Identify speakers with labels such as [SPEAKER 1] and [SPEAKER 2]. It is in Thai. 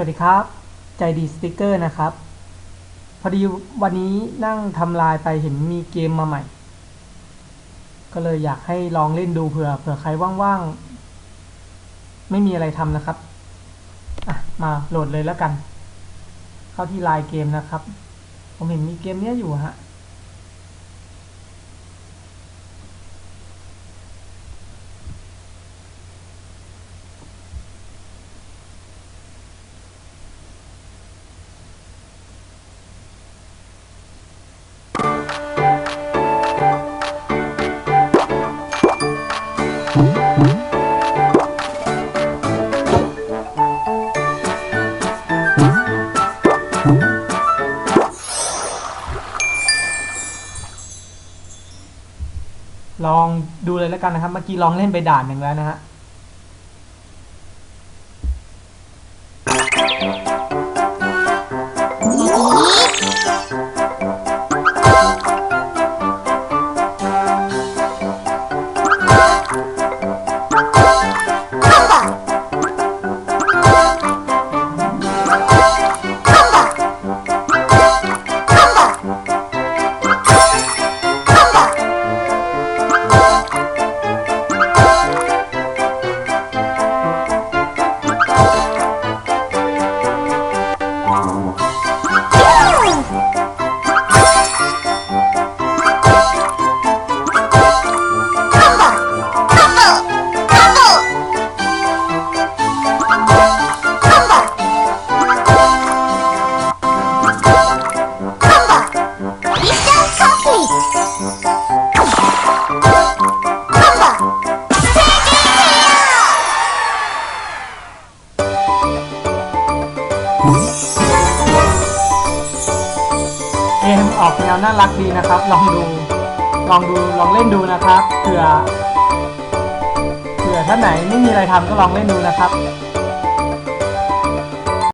[SPEAKER 1] วัสดีครับ ใจดีสติกเกอร์นะครับ พอดีวันนี้นั่งทำลายไปเห็นมีเกมมาใหม่ ก็เลยอยากให้ลองเล่นดูเผื่อเผื่อใครว่างๆ ไม่มีอะไรทำนะครับอะมาโหลดเลยแล้วกัน เข้าที่ไลน์เกมนะครับ ผมเห็นมีเกมเนี้ยอยู่ฮะ ลองดูเลยแล้วกันนะครับ เมื่อกี้ลองเล่นไปด่านหนึ่งแล้วนะฮะ มออกแนวน่ารักดีนะครับ ลองดูลองดูลองเล่นดูนะครับเผื่อเผื่อท่านไหนไม่มีอะไรทำก็ลองเล่นดูนะครับ